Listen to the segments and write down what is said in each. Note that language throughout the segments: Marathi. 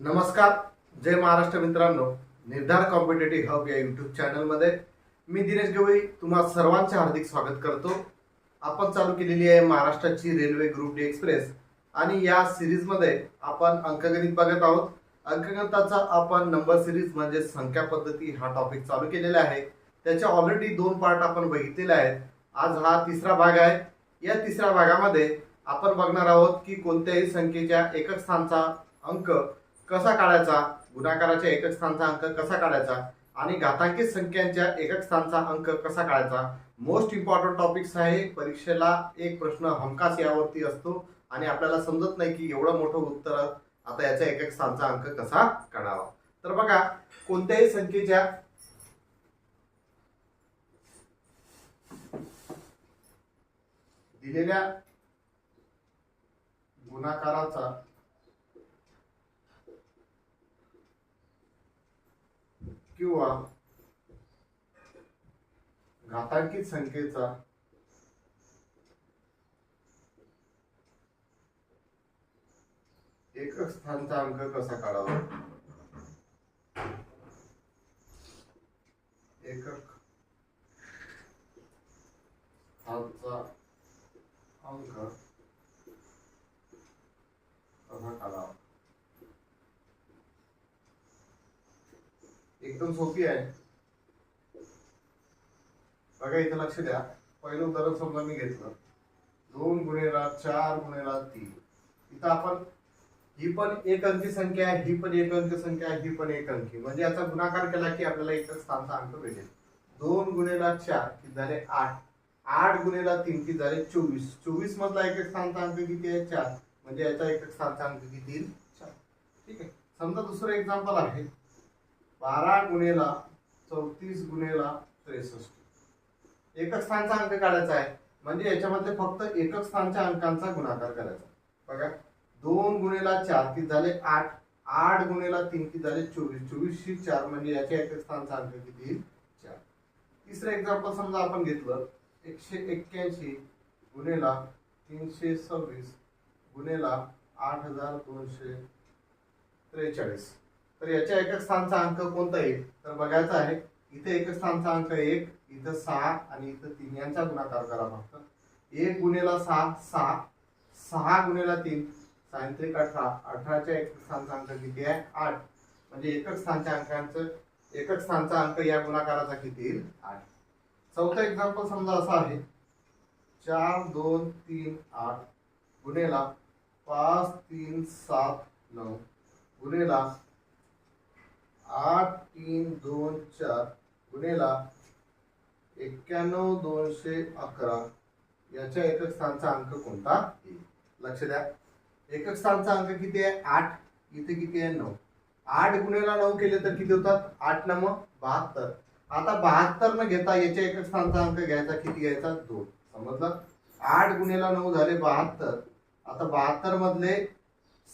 नमस्कार. जय महाराष्ट्र मित्रांनो. निर्धार कॉम्पिटेटिव्ह हब या युट्यूब चॅनलमध्ये मी दिनेश गवई तुम्हा सर्वांचे हार्दिक स्वागत करतो. आपण चालू केलेली आहे महाराष्ट्राची रेल्वे ग्रुप डी एक्सप्रेस आणि या सिरीजमध्ये आपण अंकगणित बघत आहोत. अंकगणिताचा आपण नंबर सिरीज म्हणजे संख्या पद्धती हा टॉपिक चालू केलेला आहे. त्याचे ऑलरेडी दोन पार्ट आपण बघितलेले आहेत. आज हा तिसरा भाग आहे. या तिसऱ्या भागामध्ये आपण बघणार आहोत की कोणत्याही संख्येच्या एकक स्थानचा अंक कसा काढायचा? गुणाकाराच्या एकक स्थानचा अंक कसा काढायचा? आणि घातांकित संख्यांच्या एकक स्थानचा अंक कसा काढायचा? मोस्ट इम्पॉर्टंट टॉपिक्स आहे परीक्षेला एक प्रश्न हमखास यावरती असतो. आणि आपल्याला समजत नाही की एवढं मोठं उत्तर आता याच्या एकक स्थानचा अंक कसा काढावा. तर बघा कोणत्याही संख्येच्या दिलेल्या गुणाकाराचा किंवा घातांकित संख्येचा एकक स्थानचा अंक कसा काढावा? एकक स्थानचा अंक कसा काढावा एकदम सोपी आहे. बघा इथं लक्ष द्या. पहिलं उदाहरण समजा मी घेतलं. दोन गुणेला चार गुणेला तीन. इथं आपण ही पण एक अंकी संख्या आहे ही पण एक अंकी संख्या आहे ही पण एक अंकी. म्हणजे याचा गुणाकार केला की आपल्याला एकच स्थानचा अंक भेटेल. दोन गुणेला चार की झाले आठ. आठ गुणेला तीन की झाले चोवीस. चोवीस मधला एक स्थानचा अंक किती आहे? चार. म्हणजे याचा एकक स्थानचा अंक किती? चार. ठीक आहे. समजा दुसरं एक्झाम्पल आहे. बारा गुणेला चौतीस गुणेला त्रेसष्ट. एकक स्थानचा अंक काढायचा आहे. म्हणजे याच्यामध्ये फक्त एकक स्थानच्या अंकांचा गुणाकार करायचा. बघा दोन गुणेला चार किती झाले? आठ. आठ गुणेला तीन किती झाले? चोवीस. चोवीसशी चार म्हणजे याच्या एकक स्थानचा अंक किती? येईल चार. तिसरं एक्झाम्पल समजा आपण घेतलं. एकशे एक्क्याऐंशी गुणेला तीनशे सव्वीस गुणेला आठ हजार दोनशे त्रेचाळीस. तर याच्या एकक स्थानचा अंक कोणता येईल तर बघायचा आहे इथे एकक स्थानचा अंक एक इथं सहा आणि इथं तीन यांचा गुणाकार करा फक्त. एक गुणेला सहा सहा. सहा गुणेला तीन सायंत्रिक अठरा. अठराच्या एकक स्थानचा अंक किती आहे? आठ. म्हणजे एकक स्थानच्या अंकांचं एकक स्थानचा अंक या गुणाकाराचा किती येईल? आठ. चौथा एक्झाम्पल समजा असा आहे. चार दोन तीन आठ. गुणेला पाच तीन सात नऊ. गुणेला आठ तीन दोन चार गुणेला एक्क्याण्णव दोनशे अकरा. याच्या एकक स्थानचा अंक कोणता? येईल लक्ष द्या. एकक स्थानचा अंक किती आहे? आठ. इथे किती आहे? नऊ. आठ गुणेला नऊ केले तर किती होतात? आठ नम बहात्तर. आता बहात्तर न घेता याच्या एकक स्थानचा अंक घ्यायचा किती घ्यायचा? दोन. समजलं? आठ गुणेला नऊ झाले बहात्तर. आता बहात्तर मधले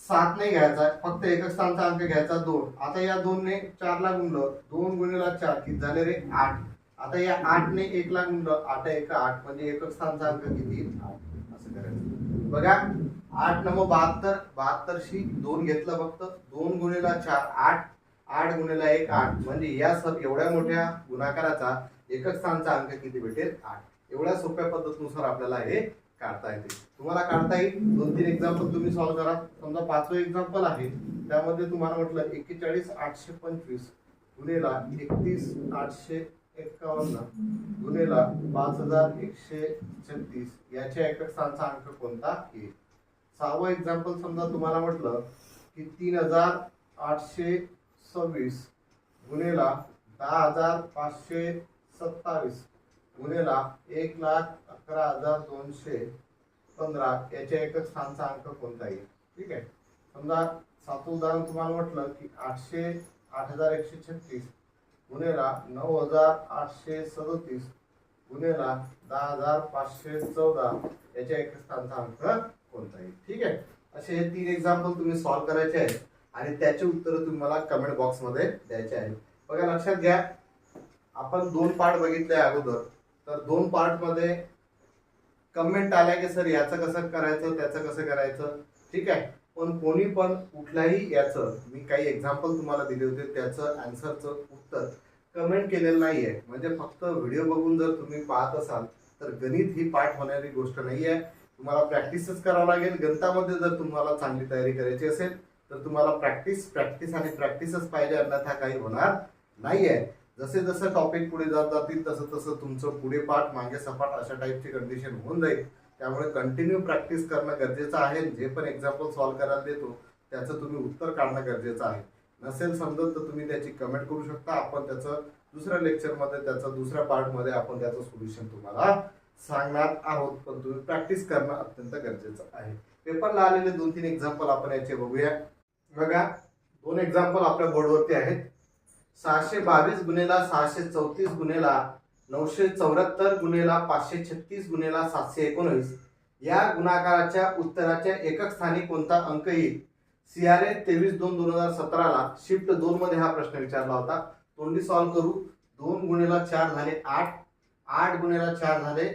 सात नाही घ्यायचा फक्त एकक स्थानचा अंक घ्यायचा दोन. आता या दोनने चारला गुणलं दोन गुणेला चार किती झाले रे? आठ. आता या आठने एकला गुणलं आठ एक आठ म्हणजे एकक स्थानचा अंक किती? आठ. असं करायचं. बघा आठ नंबर बहात्तर बहात्तरशी दोन घेतलं फक्त. दोन गुणेला चार आठ. आठ गुणेला एक आठ. म्हणजे या सब एवढ्या मोठ्या गुणाकाराचा एकक स्थानचा अंक किती भेटेल? आठ. एवढ्या सोप्या पद्धतीनुसार आपल्याला हे काढता येते. तुम्हाला काढता येईल. दोन तीन एक्झाम्पल तुम्ही सॉल्व्ह करा. समजा पाचवं एक्झाम्पल आहे. त्यामध्ये तुम्हाला म्हटलं एक्केचाळीस आठशे पंचवीस गुन्हेला एकतीस आठशे एक्कावन्न गुन्हेला पाच हजार एकशे छत्तीस. याच्या एकक अंक कोणता? येईल सहावं एक्झाम्पल समजा तुम्हाला म्हटलं की तीन हजार आठशे सव्वीस गुन्हेला दहा हजार पाचशे सत्तावीस. गुन्हेला एक लाख अकरा हजार दोनशे पंधरा याच्या एकच स्थानचा अंक कोणता येईल? ठीक आहे. समजा सातवं उदाहरण तुम्हाला म्हटलं की आठशे आठ हजार एकशे छत्तीस गुन्हेला नऊ हजार आठशे सदतीस गुन्हेला दहा हजार पाचशे चौदा याच्या एकच स्थानचा अंक कोणता येईल? ठीक आहे. असे हे तीन एक्झाम्पल तुम्ही सॉल्व्ह करायचे आहेत आणि त्याचे उत्तर तुम्हाला कमेंट बॉक्समध्ये द्यायचे आहेत. बघा लक्षात घ्या. आपण दोन पार्ट बघितले अगोदर. तर दोन पार्टमध्ये कमेंट आल्या की सर याचं कसं करायचं? त्याचं कसं करायचं? ठीक आहे. पण कोणी पण कुठल्याही याचं मी काही एक्झाम्पल तुम्हाला दिले होते त्याचं आन्सरचं उत्तर कमेंट केलेलं नाही आहे म्हणजे फक्त व्हिडिओ बघून जर तुम्ही पाहत असाल तर गणित ही पाठ होणारी गोष्ट नाही आहे तुम्हाला प्रॅक्टिसच करावं लागेल. गणितामध्ये जर तुम्हाला चांगली तयारी करायची असेल तर तुम्हाला प्रॅक्टिस प्रॅक्टिस आणि प्रॅक्टिसच पाहिजे अन्यथा काही होणार नाही आहे जसे जसे टॉपिक पुढे जात जातील तसं तसं तुमचं पुढे पाठ मागे सपाट अशा टाईपची कंडिशन होऊन जाईल. त्यामुळे कंटिन्यू प्रॅक्टिस करणं गरजेचं आहे. जे पण एक्झाम्पल सॉल्व्ह करायला देतो त्याचं तुम्ही उत्तर काढणं गरजेचं आहे. नसेल समजत तर तुम्ही त्याची कमेंट करू शकता. आपण त्याचं दुसऱ्या लेक्चरमध्ये त्याचं दुसऱ्या पार्टमध्ये आपण त्याचं सोल्युशन तुम्हाला सांगणार आहोत. पण तुम्ही प्रॅक्टिस करणं अत्यंत गरजेचं आहे. पेपरला आलेले दोन तीन एक्झाम्पल आपण याचे बघूया. बघा दोन एक्झाम्पल आपल्या बोर्डवरती आहेत. सहाशे बावीस गुन्हेला सहाशे चौतीस गुन्हेला नऊशे चौऱ्याहत्तर गुन्हेला पाचशे छत्तीस गुन्हेला सातशे एकोणवीस. या गुणाकाराच्या उत्तराच्या एकक स्थानी कोणता अंक येईल? सीआरए तेवीस दोन दोन हजार सतराला शिफ्ट दोन मध्ये हा प्रश्न विचारला होता. तोंडी सॉल्व्ह करू. दोन गुन्हेला चार झाले आठ. आठ गुन्हेला चार झाले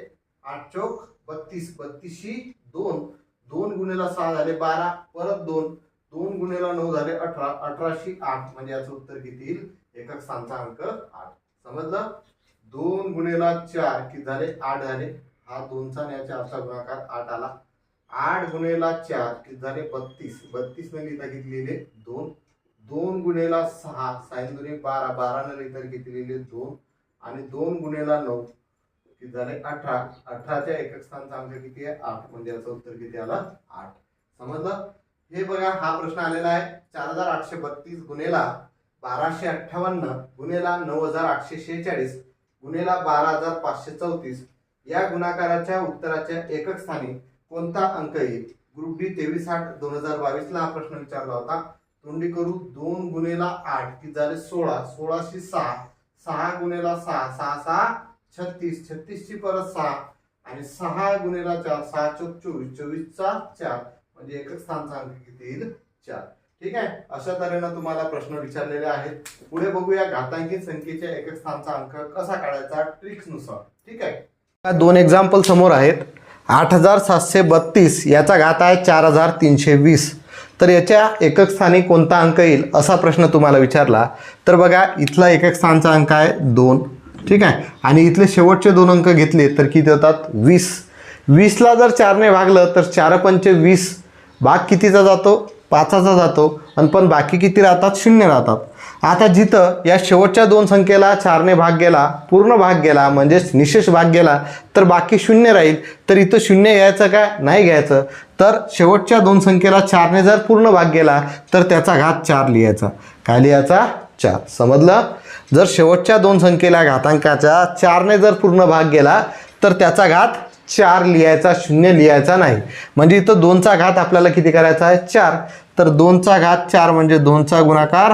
आठ चौक बत्तीस. बत्तीसशी दोन. दोन गुन्हेला सहा झाले बारा. परत दोन. दोन गुन्हेला नऊ झाले अठरा. अठराशे आठ. म्हणजे याचं उत्तर किती येईल? एकक स्थानचा अंक आठ. समजलं? दोन गुणेला चार किती झाले आठ झाले? हा दोनचा आणि याच्या आठचा गुणाकार आठ आला. आठ गुणेला चार किती झाले बत्तीस? बत्तीस न लिहिता किती लिहिले दोन. दोन गुणेला सहा साईन दुने बारा बारा न लिहिता किती लिहिले दोन. आणि दोन गुन्हेला नऊ किती झाले अठरा. अठराच्या एकक स्थानचा अंक किती आहे? आठ. म्हणजे याचं उत्तर किती आला? आठ. समजलं? हे बघा हा प्रश्न आलेला आहे. चार हजार आठशे बत्तीस गुन्हेला बाराशे अठ्ठावन्न गुन्हेला नऊ हजार आठशे शेहेचाळीस गुन्हेला बारा हजार पाचशे चौतीस. या गुणाकाराच्या उत्तराच्या एकक स्थानी कोणता अंक येईल? ग्रुप डी तेवीस आठ दोन हजार बावीस ला हा प्रश्न विचारला होता. तोंडी करू दोन गुन्हेला आठ की झाले सोळा. सोळाशे सहा. सहा गुन्हेला सहा सहा सहा. छत्तीस. छत्तीसची परत सहा. आणि सहा गुन्हेला चार सहा चोवीस. चोवीसचा चार. म्हणजे एकक स्थानचा अंक किती येईल? चार. ठीक आहे? अशा तऱ्हेनं तुम्हाला प्रश्न विचारलेले आहेत. पुढे बघूया घातांकी संख्येच्या एक स्थानचा अंक कसा काढायचा ट्रिक्सनुसार ठीक आहे? दोन एक्झाम्पल समोर आहेत. आठ हजार सातशे बत्तीस याचा घात आहे चार हजार तीनशे वीस. तर याच्या एकक स्थानी कोणता अंक येईल असा प्रश्न तुम्हाला विचारला. तर बघा इथला एकक स्थानचा अंक आहे दोन. ठीक आहे? आणि इथले शेवटचे दोन अंक घेतले तर किती होतात? वीस. वीसला जर चारने भागलं तर चार पंचे वीस. भाग कितीचा जातो? पाचाचा जातो आणि पण बाकी किती राहतात? शून्य राहतात. आता जिथं या शेवटच्या दोन संख्येला चारने भाग गेला पूर्ण भाग गेला म्हणजेच निशेष भाग गेला तर बाकी शून्य राहील. तर इथं शून्य घ्यायचं का? नाही घ्यायचं. तर शेवटच्या दोन संख्येला चारने जर पूर्ण भाग गेला तर त्याचा घात चार लिहायचा. काय लिहायचा? चार. समजलं? जर शेवटच्या दोन संख्येला घातांकाच्या चारने जर पूर्ण भाग गेला तर त्याचा घात चार लिहायचा शून्य लिहायचा नाही. म्हणजे इथं दोनचा घात आपल्याला किती करायचा आहे? चार. तर दोनचा घात चार म्हणजे दोनचा गुणाकार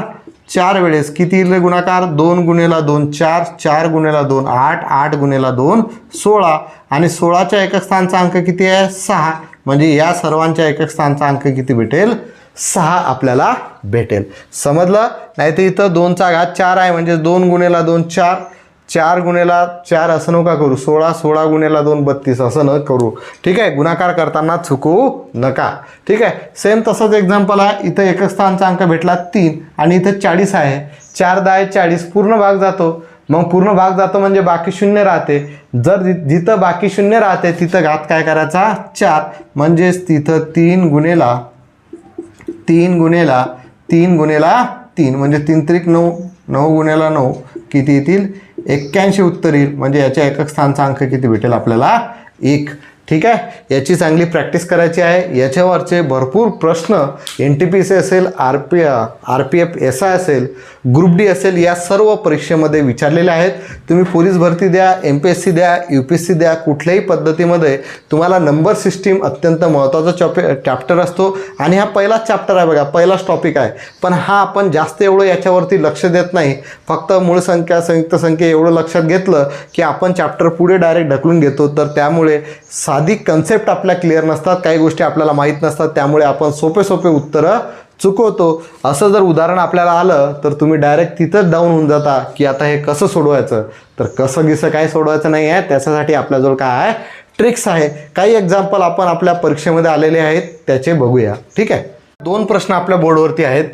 चार वेळेस किती गुणाकार? दोन गुणेला दोन चार चार गुणेला दोन आठ आठ गुणेला दोन सोळा. आणि सोळाच्या एकक स्थानचा अंक किती आहे? सहा. म्हणजे या सर्वांच्या एकक स्थानचा अंक किती भेटेल? सहा आपल्याला भेटेल. समजलं? नाही तर इथं दोनचा घात चार आहे म्हणजे दोन गुणेला दोन चार. चार गुणेला चार असं नका करू. सोळा सोळा गुणेला दोन बत्तीस असं न करू. ठीक आहे? गुणाकार करताना चुकवू नका. ठीक आहे? सेम तसंच एक्झाम्पल आहे. इथं एकच स्थानचा अंक भेटला तीन आणि इथं चाळीस आहे. चार दहा चाळीस. पूर्ण भाग जातो. मग पूर्ण भाग जातो म्हणजे बाकी शून्य राहते. जर जिथं बाकी शून्य राहते तिथं घात काय करायचा? चार. म्हणजेच तिथं तीन गुणेला तीन गुणेला तीन गुणेला तीन. म्हणजे तीन त्रिक नऊ. नऊ गुणेला नऊ. किती येतील? एक्क्याऐंशी उत्तर येईल. म्हणजे याच्या एकक स्थानचा अंक किती भेटेल आपल्याला? एक. ठीक आहे? याची चांगली प्रॅक्टिस करायची आहे. याच्यावरचे भरपूर प्रश्न एन टी पी सी असेल R P R P F S I असेल. ग्रुप डी असेल या सर्व परीक्षेमध्ये विचारलेल्या आहेत. तुम्ही पोलीस भरती द्या एम पी एस सी द्या यू पी एस सी द्या कुठल्याही पद्धतीमध्ये तुम्हाला नंबर सिस्टीम अत्यंत महत्त्वाचा चॉपे चॅप्टर असतो. आणि हा पहिलाच चॅप्टर आहे बघा पहिलाच टॉपिक आहे. पण हा आपण जास्त एवढं याच्यावरती लक्ष देत नाही. फक्त मूळ संख्या संयुक्त संख्या एवढं लक्षात घेतलं की आपण चॅप्टर पुढे डायरेक्ट ढकलून घेतो. तर त्यामुळे साधी कन्सेप्ट आपल्या क्लिअर नसतात काही गोष्टी आपल्याला माहीत नसतात. त्यामुळे आपण सोपे सोपे उत्तरं चुकवतो. असं जर उदाहरण आपल्याला आलं तर तुम्ही डायरेक्ट तिथंच डाऊन होऊन जाता की आता हे कसं सोडवायचं? तर कसं गिसं काय सोडवायचं नाही आहे त्याच्यासाठी आपल्याजवळ काय आहे? ट्रिक्स आहे. काही एक्झाम्पल आपण आपल्या परीक्षेमध्ये आलेले आहेत त्याचे बघूया. ठीक आहे? दोन प्रश्न आपल्या बोर्डवरती आहेत.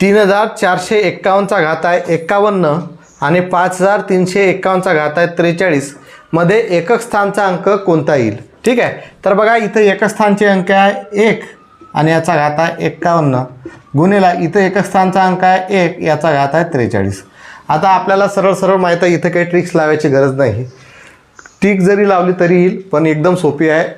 तीन हजार चारशे एक्कावन्नचा घात आहे एक्कावन्न आणि पाच हजार तीनशे एक्कावन्नचा घात आहे त्रेचाळीस. मध्ये एकक स्थानचा अंक कोणता येईल? ठीक आहे? तर बघा इथं एकक स्थानचे अंक आहे एक. आणि याचा घात आहे एक्कावन्न. गुन्हेला इथं एकक स्थानचा अंक आहे एक याचा घात आहे त्रेचाळीस. आता आपल्याला सरळ सरळ माहीत आहे इथं काही ट्रिक्स लावायची गरज नाही. ट्रिक जरी लावली तरी येईल पण एकदम सोपी आहे.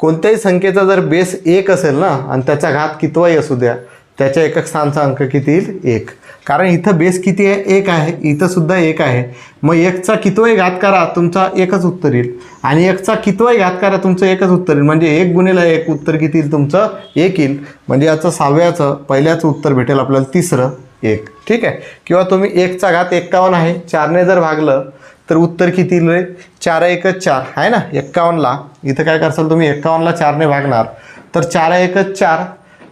कोणत्याही संख्येचा जर बेस एक असेल ना आणि त्याचा घात कितवाही असू द्या त्याच्या एकक स्थानचा अंक किती येईल? एक. कारण इथं बेस किती आहे? एक आहे. इथं सुद्धा एक आहे. मग एकचा कितवाही घात करा तुमचा एकच उत्तर येईल. आणि एकचा कितवाही घात करा तुमचं एकच उत्तर येईल. म्हणजे एक गुन्हेला एक उत्तर किती येईल? तुमचं एक येईल. म्हणजे याचं सहाव्याचं पहिल्याचं उत्तर भेटेल आपल्याला तिसरं एक. ठीक आहे? किंवा तुम्ही एकचा घात एक्कावन्न आहे. चारने जर भागलं तर उत्तर किती येईल रे? चार एकच चार. आहे ना? एक्कावन्नला. इथं काय करसाल तुम्ही? एक्कावन्नला चारने भागणार. तर चार एकच चार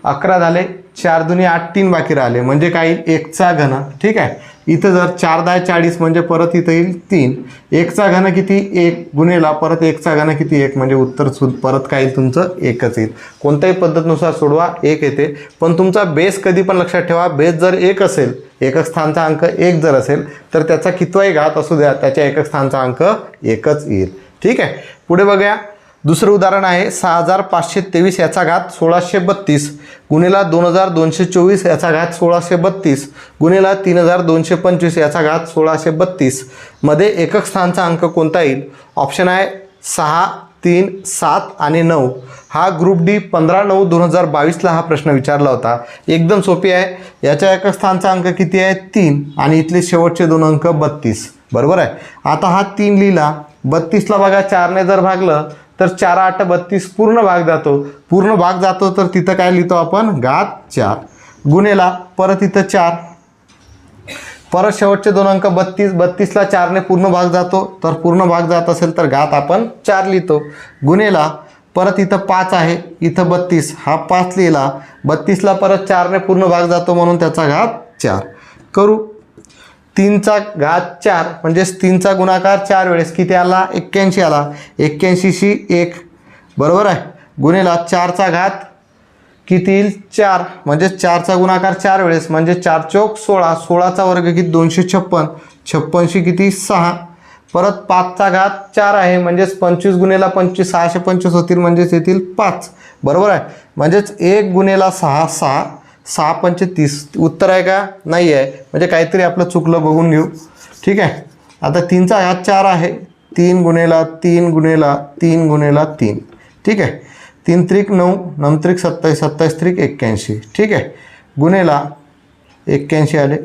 अकरा झाले. चार दुनी आठ तीन बाकी राहिले. म्हणजे काय येईल? एकचा घन. ठीक आहे? इथं जर चार दहा चाळीस म्हणजे परत इथं येईल तीन. एकचा घन किती? एक. गुन्हेला परत एकचा घन किती? एक. म्हणजे उत्तर सुद परत काय येईल तुमचं? एकच येईल. कोणत्याही पद्धतीनुसार सोडवा एक येते. पण तुमचा बेस कधी पण लक्षात ठेवा. बेस जर एक असेल एकक स्थानचा अंक एक जर असेल तर त्याचा कितवाही घात असू द्या त्याच्या एकक स्थानचा अंक एकच येईल. ठीक आहे? पुढे बघूया. दुसरं उदाहरण आहे सहा हजार पाचशे तेवीस याचा घात सोळाशे बत्तीस. गुन्हेला दोन हजार दोनशे चोवीस याचा घात सोळाशे बत्तीस. गुन्हेला तीन हजार दोनशे पंचवीस याचा घात सोळाशे बत्तीस. मध्ये एकक स्थानचा अंक कोणता येईल? ऑप्शन आहे सहा तीन सात आणि नऊ. हा ग्रुप डी पंधरा नऊ दोन हजार बावीसला हा प्रश्न विचारला होता. एकदम सोपी आहे. याच्या एकक स्थानचा अंक किती आहे? तीन. आणि इथले शेवटचे दोन अंक बत्तीस. बरोबर आहे? आता हा तीन लिहिला. बत्तीसला बघा चारने जर भागलं तर चार आठ बत्तीस पूर्ण भाग जातो. पूर्ण भाग जातो तर तिथं काय लिहितो आपण? घात चार. गुन्हेला परत इथं चार. परत शेवटचे दोन अंक बत्तीस बत्तीसला चारने पूर्ण भाग जातो. तर पूर्ण भाग जात असेल तर घात आपण चार लिहितो. गुन्हेला परत इथं पाच आहे इथं बत्तीस. हा पाच लिहिला. बत्तीसला परत चारने पूर्ण भाग जातो म्हणून त्याचा घात चार. करू. तीनचा घात चार म्हणजेच तीनचा गुणाकार चार वेळेस किती आला? एक्क्याऐंशी आला. एक्क्याऐंशीशी एक. बरोबर आहे? गुन्हेला चारचा घात किती येईल? चार. म्हणजेच चारचा गुणाकार चार वेळेस म्हणजे चार चौक सोळा. सोळाचा वर्ग किती? दोनशे छप्पन. छप्पनशी किती? सहा. परत पाचचा घात चार आहे म्हणजेच पंचवीस गुन्हेला पंचवीस सहाशे पंचवीस होतील म्हणजेच येतील पाच. बरोबर आहे? म्हणजेच एक गुन्हेला सहा सहा. सहा पंचे तीस. उत्तर आहे का? नाही आहे. म्हणजे काहीतरी आपलं चुकलं बघून घेऊ. ठीक आहे? आता तीनचा ह्यात चार आहे. तीन गुन्हेला तीन गुन्हेला तीन गुन्हेला तीन. ठीक आहे? तीन त्रिक नऊ नऊ त्रिक सत्तावीस सत्तावीस त्रिक एक्क्याऐंशी. ठीक आहे? गुन्हेला एक्क्याऐंशी आले.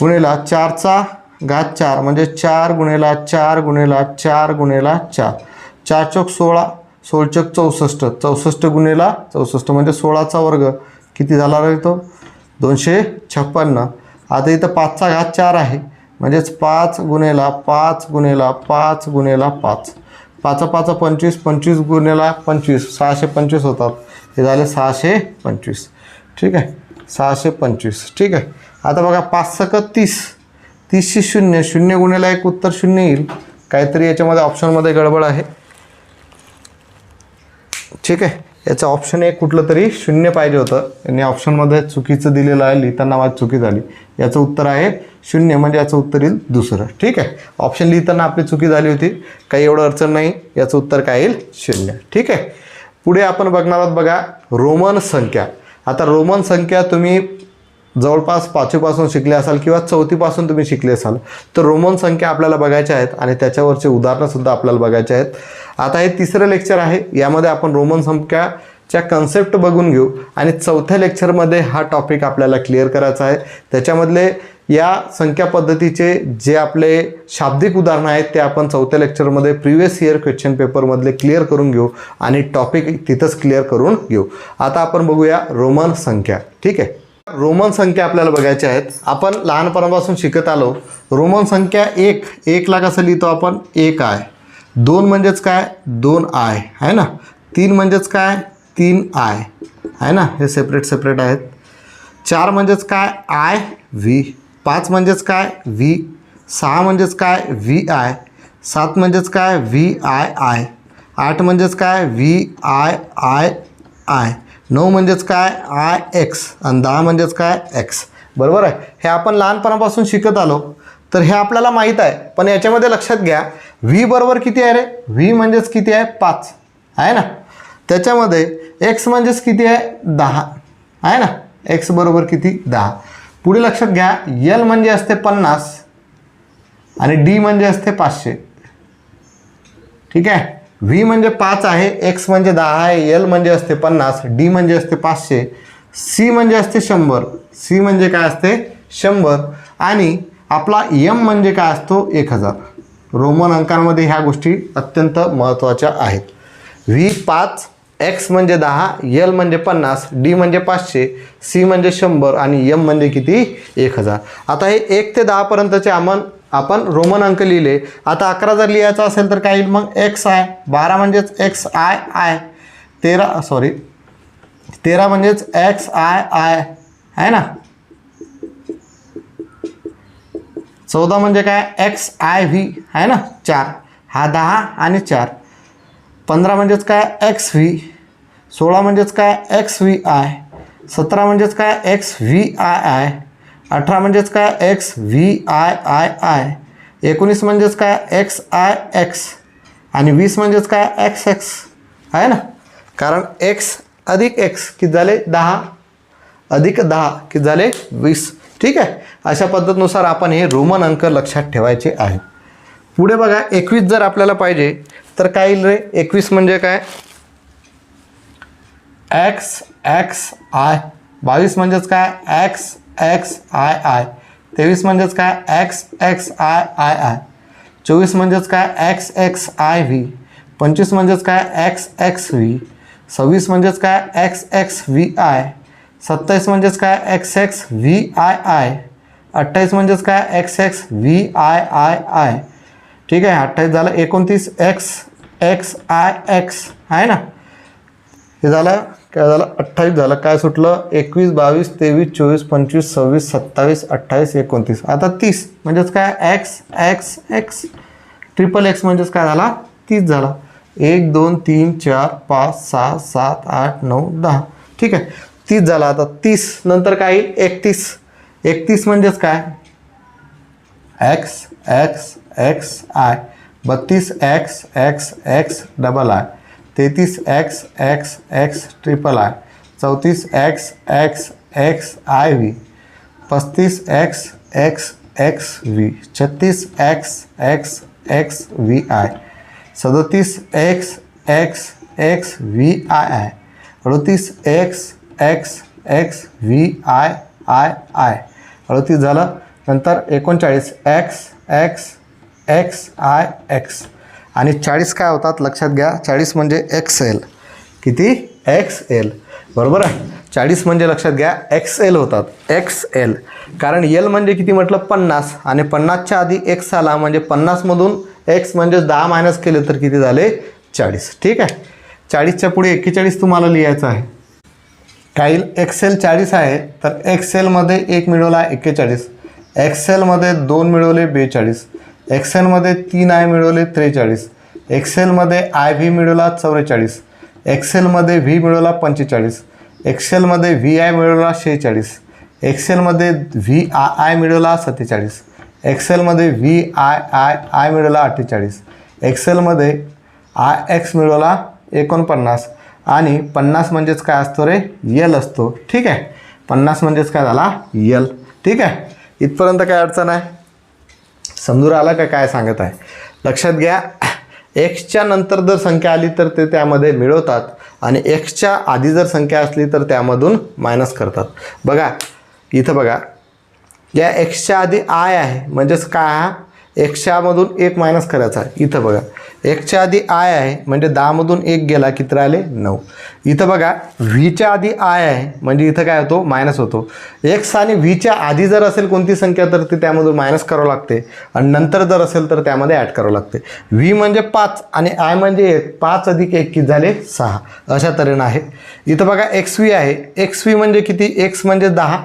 गुन्हेला चारचा घात चार. म्हणजे चार गुन्हेला चार गुन्हेला चार गुन्हेला चार. चार चौक सोळा सोळचक चौसष्ट. चौसष्ट गुन्हेला चौसष्ट. म्हणजे सोळाचा वर्ग. किती झाला रे तो? दोनशे छप्पन्न. आता इथं पाचचा घात चार आहे. म्हणजेच पाच गुन्हेला पाच गुन्हेला पाच गुन्हेला पाच. पाच पाच पंचवीस पंचवीस गुन्हेला पंचवीस. सहाशे पंचवीस होतात. हे झाले सहाशे पंचवीस. ठीक आहे? सहाशे पंचवीस. ठीक आहे? आता बघा पाच सकत तीस. तीसशे शून्य. शून्य गुन्हेला एक उत्तर शून्य येईल. काहीतरी याच्यामध्ये ऑप्शनमध्ये गडबड आहे. ठीक आहे? याचं ऑप्शन एक कुठलं तरी शून्य पाहिजे होतं. आणि ऑप्शनमध्ये चुकीचं दिलेलं आहे लिहिताना माझी चुकी झाली. याचं उत्तर आहे शून्य म्हणजे याचं उत्तर येईल दुसरं. ठीक आहे? ऑप्शन लिहिताना आपली चुकी झाली होती. काही एवढं अडचण नाही. याचं उत्तर काय येईल? शून्य. ठीक आहे? पुढे आपण बघणार आहोत बघा रोमन संख्या. आता रोमन संख्या तुम्ही जवळपास पाचवीपासून शिकले असाल किंवा चौथीपासून तुम्ही शिकले असाल तर रोमन संख्या आपल्याला बघायच्या आहेत आणि त्याच्यावरचे उदाहरणंसुद्धा आपल्याला बघायचे आहेत. आता हे तिसरं लेक्चर आहे यामध्ये आपण रोमन संख्याच्या कन्सेप्ट बघून घेऊ आणि चौथ्या लेक्चरमध्ये हा टॉपिक आपल्याला क्लिअर करायचा आहे. त्याच्यामधले या संख्या पद्धतीचे जे आपले शाब्दिक उदाहरणं आहेत ते आपण चौथ्या लेक्चरमध्ये प्रिव्हियस इयर क्वेश्चन पेपरमधले क्लिअर करून घेऊ आणि टॉपिक तिथंच क्लिअर करून घेऊ. आता आपण बघूया रोमन संख्या ठीक आहे? रोमन संख्या आपल्याला बघायच्या आहेत. आपण लहानपणापासून शिकत आलो. रोमन संख्या एक एकला कसं लिहितो आपण एक आय. दोन म्हणजेच काय? दोन आय. आहे ना? तीन म्हणजेच काय? तीन आय. आहे ना? हे सेपरेट सेपरेट आहेत. चार म्हणजेच काय? I V. पाच म्हणजेच काय? व्ही. सहा म्हणजेच काय? V I. सात म्हणजेच काय? V I I. आठ म्हणजेच काय? V I I I. नऊ म्हणजेच काय? I X. आणि दहा म्हणजेच काय? एक्स. बरोबर आहे? हे आपण लहानपणापासून शिकत आलो. तर हे आपल्याला माहीत आहे. पण याच्यामध्ये लक्षात घ्या. व्ही बरोबर किती आहे रे? व्ही म्हणजेच किती आहे? पाच. आहे ना? त्याच्यामध्ये एक्स म्हणजेच किती आहे? दहा. आहे ना? एक्स बरोबर किती? दहा. पुढे लक्षात घ्या. यल म्हणजे असते पन्नास. आणि डी म्हणजे असते पाचशे. ठीक आहे? व्ही म्हणजे पाच आहे एक्स म्हणजे दहा आहे एल म्हणजे असते पन्नास डी म्हणजे असते पाचशे सी म्हणजे असते शंभर. सी म्हणजे काय असते? शंभर. आणि आपला यम म्हणजे काय असतो? एक हजार. रोमन अंकांमध्ये ह्या गोष्टी अत्यंत महत्त्वाच्या आहेत. व्ही पाच एक्स म्हणजे दहा एल म्हणजे पन्नास डी म्हणजे पाचशे सी म्हणजे शंभर आणि यम म्हणजे किती? एक हजार. आता हे एक ते दहापर्यंतचे आमन आपण रोमन अंक लिहिले. आता अकरा जर लिहायचा असेल तर काय येईल? मग एक्स आय बारा म्हणजेच एक्स आय आय तेरा सॉरी तेरा म्हणजेच एक्स आय आय आहे ना? चौदा म्हणजे काय? एक्स आय व्ही आहे ना? चार. हा दहा आणि चार. पंधरा म्हणजेच काय? एक्स व्ही सोळा म्हणजेच काय? एक्स व्ही आय सतरा म्हणजेच काय? एक्स व्ही आय आय अठरा म्हणजेच काय? X V I I I एकोणीस म्हणजेच काय? एक्स आय एक्स आणि वीस म्हणजेच काय? एक्स एक्स आहे ना? कारण एक्स अधिक एक्स किती झाले? दहा. अधिक दहा किती झाले? वीस. ठीक आहे? अशा पद्धतीनुसार आपण हे रोमन अंक लक्षात ठेवायचे आहे. पुढे बघा एकवीस जर आपल्याला पाहिजे तर काय येईल रे? एकवीस म्हणजे काय? एक्स एक्स आय बावीस म्हणजेच काय? X X I I. तेवीस म्हणजेच काय? X X I I I. चोवीस म्हणजेच काय? X X I V. पंचवीस म्हणजेच काय? X X V. सव्वीस म्हणजेच काय? X X V I. सत्तावीस म्हणजेच काय? X X V I I. अठ्ठावीस म्हणजेच काय? X X V I I I. ठीक आहे अठ्ठावीस झालं एकोणतीस. X X I X. आहे ना? हे झालं काय झालं? अठ्ठावीस झालं. काय सुटलं? एकवीस बावीस तेवीस चोवीस पंचवीस सव्वीस सत्तावीस अठ्ठावीस एकोणतीस. आता तीस. म्हणजेच काय? X X X triple X म्हणजेच काय झाला? तीस झाला. एक दोन तीन चार पाच सहा सात आठ नऊ दहा. ठीक आहे. तीस झाला आता. तीस. नंतर काय येईल? एकतीस. एकतीस म्हणजेच काय? एक्स एक्स एक्स आय बत्तीस X X X double I तेहतीस X X X triple I चौतीस X X X I V पस्तीस एक्स एक्स एक्स व्ही छत्तीस X X X V I सदतीस X X X V I I अडतीस X X X V I I I अडतीस झालं नंतर एकोणचाळीस X X X I X आणि चाळीस काय होतात? लक्षात घ्या. चाळीस म्हणजे एक्स एल किती? एक्स एल बरोबर आहे? चाळीस म्हणजे लक्षात घ्या एक्स एल होतात. एक्स एल कारण एल म्हणजे किती म्हटलं? पन्नास. आणि पन्नासच्या आधी एक्स आला म्हणजे पन्नासमधून एक्स म्हणजे दहा मायनस केले तर किती झाले? चाळीस. ठीक आहे? चाळीसच्या पुढे एक्केचाळीस तुम्हाला लिहायचं आहे. काही एक्सेल चाळीस आहे तर एक्सेलमध्ये एक मिळवला एक्केचाळीस. एक्सेलमध्ये दोन मिळवले बेचाळीस. एक्सेलमध्ये तीन आय मिळवले त्रेचाळीस. एक्सेलमध्ये आय व्ही मिळवला चौवेचाळीस. एक्सेलमध्ये व्ही मिळवला पंचेचाळीस. एक्सेलमध्ये व्ही आय मिळवला शेहेचाळीस. एक्सेलमध्ये व्ही आय आय मिळवला सत्तेचाळीस. एक्सेलमध्ये व्ही आय आय आय मिळवला अठ्ठेचाळीस. एक्सेलमध्ये आय एक्स मिळवला एकोणपन्नास. आणि पन्नास म्हणजेच काय असतो रे? यल असतो. ठीक आहे? पन्नास म्हणजेच काय झाला? यल ठीक आहे? इथपर्यंत काय अडचण आहे? समजून आला का काय सांगत आहे? लक्षात घ्या एक्सच्या नंतर जर संख्या आली तर ते त्यामध्ये मिळवतात आणि एक्सच्या आधी जर संख्या असली तर त्यामधून मायनस करतात. बघा इथं बघा या एक्सच्या आधी आय आहे म्हणजेच काय हा? एकशेमधून एक मायनस करायचा. इथं बघा. एकच्या आधी आय आहे म्हणजे दहामधून एक गेला किती राहिले नऊ. इथं बघा व्हीच्या आधी आय आहे म्हणजे इथं काय होतो? मायनस होतो. एक्स आणि व्हीच्या आधी जर असेल कोणती संख्या तर ती त्यामधून मायनस करावं लागते. आणि नंतर जर असेल तर त्यामध्ये ॲड करावं लागते. व्ही म्हणजे पाच आणि आय म्हणजे एक. पाच अधिक एक किती झाले? सहा. अशा तऱ्हेनं आहे. इथं बघा एक्स व्ही आहे. एक्स व्ही म्हणजे किती? एक्स म्हणजे दहा.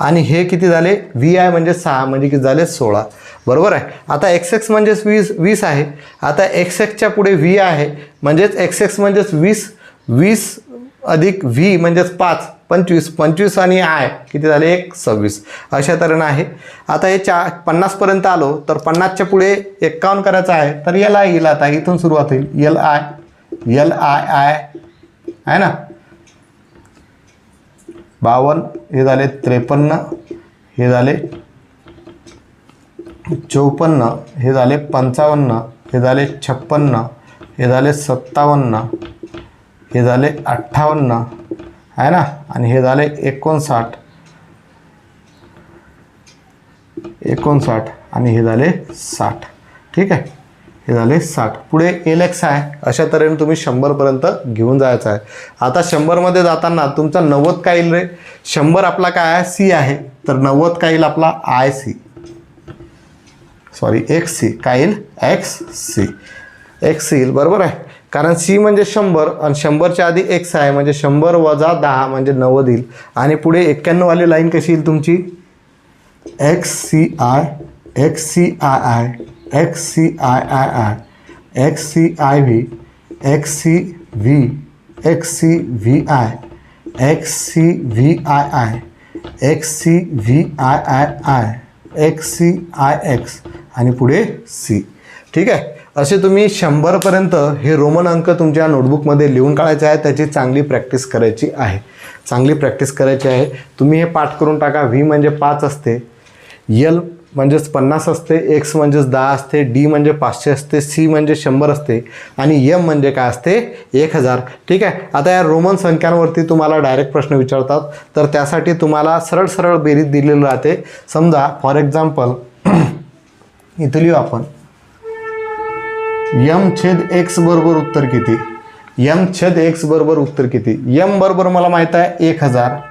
आणि हे किती झाले? व्ही आय म्हणजे सहा म्हणजे किती झाले? सोळा. बरोबर आहे? आता एक्स एक्स म्हणजेच वीस वीस आहे. आता एक्स एक्सच्या पुढे व्ही आहे म्हणजेच एक्स एक्स म्हणजेच वीस वीस अधिक व्ही म्हणजेच पाच पंचवीस पंचवीस आणि आय किती झाले? एक सव्वीस. अशा तऱ्हेनं आहे. आता हे चा पन्नासपर्यंत आलो तर पन्नासच्या पुढे एक्कावन्न करायचं आहे तर एल आय येईल आता इथून सुरुवात होईल. L I L I I आहे ना? बावन्न हे झाले त्रेपन्न हे झाले चौपन्न हे झाले पंचावन्न हे झाले छप्पन्न हे झाले सत्तावन्न हे झाले अठ्ठावन्न आहे ना? आणि हे झाले एकोणसाठ. एकोणसाठ आणि हे झाले साठ. ठीक आहे? हे झाले साठ. पुढे एल एक्स आहे. अशा तऱ्हेने तुम्ही शंभरपर्यंत घेऊन जायचं आहे. आता शंभरमध्ये जाताना तुमचा नव्वद काय येईल रे? शंभर आपला काय आहे? सी आहे. तर नव्वद काय येईल आपला? I C sorry X C काय येईल? एक्स सी एक्स सी येईल. बरोबर आहे? कारण सी म्हणजे शंभर आणि शंभरच्या आधी एक्स आहे. म्हणजे शंभर वजा दहा म्हणजे नव्वद येईल. आणि पुढे एक्क्याण्णववाली लाईन कशी येईल तुमची? X C I X C I I X C I I I X C I V X C V X C V I X C V I I X C V I I I X C I X आणि पुढे सी ठीक आहे? असे तुम्ही शंभरपर्यंत हे रोमन अंक तुमच्या नोटबुकमध्ये लिहून काढायचे आहे त्याची चांगली प्रॅक्टिस करायची आहे. चांगली प्रॅक्टिस करायची आहे. तुम्ही हे पाठ करून टाका. व्ही म्हणजे पाच असते. यल म्हणजेच पन्नास असते एक्स म्हणजेच दहा असते डी म्हणजे पाचशे असते सी म्हणजे शंभर असते आणि यम म्हणजे काय असते? एक हजार. ठीक आहे? आता या रोमन संख्यांवरती तुम्हाला डायरेक्ट प्रश्न विचारतात. तर त्यासाठी तुम्हाला सरळ सरळ बेरीज दिलेली राहते. समजा फॉर एक्झाम्पल इथं लिहू आपण. यम छेद एक्स बरोबर उत्तर किती? यम छेद एक्स बरोबर उत्तर किती? यम बरोबर मला माहीत आहे एक हजार.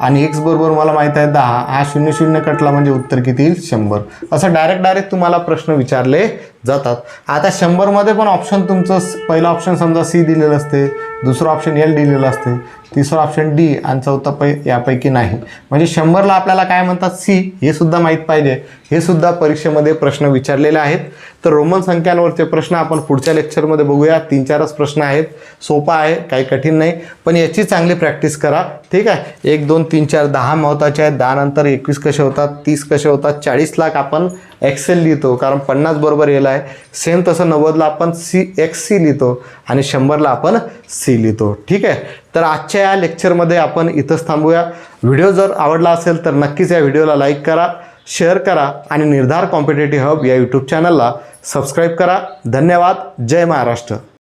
आणि एक्स बरोबर मला माहीत आहे दहा. हा शून्य शून्य कटला म्हणजे उत्तर किती येईल? शंभर. असं डायरेक्ट डायरेक्ट तुम्हाला प्रश्न विचारले जातात. आता शंभरमध्ये पण ऑप्शन तुमचं पहिलं ऑप्शन समजा सी दिलेलं असते दुसरं ऑप्शन एल दिलेलं असते तिसरं ऑप्शन डी आणि चौथा पै यापैकी नाही. म्हणजे शंभरला आपल्याला काय म्हणतात? सी हे सुद्धा माहीत पाहिजे. हे सुद्धा परीक्षेमध्ये प्रश्न विचारलेले आहेत. तर रोमन संख्यांवरचे प्रश्न आपण पुढच्या लेक्चरमध्ये बघूया. तीन चारच प्रश्न आहेत. सोपा आहे काही कठीण नाही. पण याची चांगली प्रॅक्टिस करा. ठीक आहे? एक दोन तीन चार दहा महत्त्वाचे आहेत. दहा नंतर एकवीस कसे होतात? तीस कसे होतात? चाळीस लाख आपण एक्सेल लिहितो कारण पन्नास बरोबर येला आहे. सेम तसं नव्वदला आपण सी एक्स सी लिहितो आणि शंभरला आपण सी लिहितो. ठीक आहे? तर आजच्या या लेक्चरमध्ये आपण इथंच थांबूया. व्हिडिओ जर आवडला असेल तर नक्कीच या व्हिडिओला लाईक करा शेअर करा आणि निर्धार कॉम्पिटेटिव्ह हब या यूट्यूब चॅनलला सबस्क्राईब करा. धन्यवाद. जय महाराष्ट्र.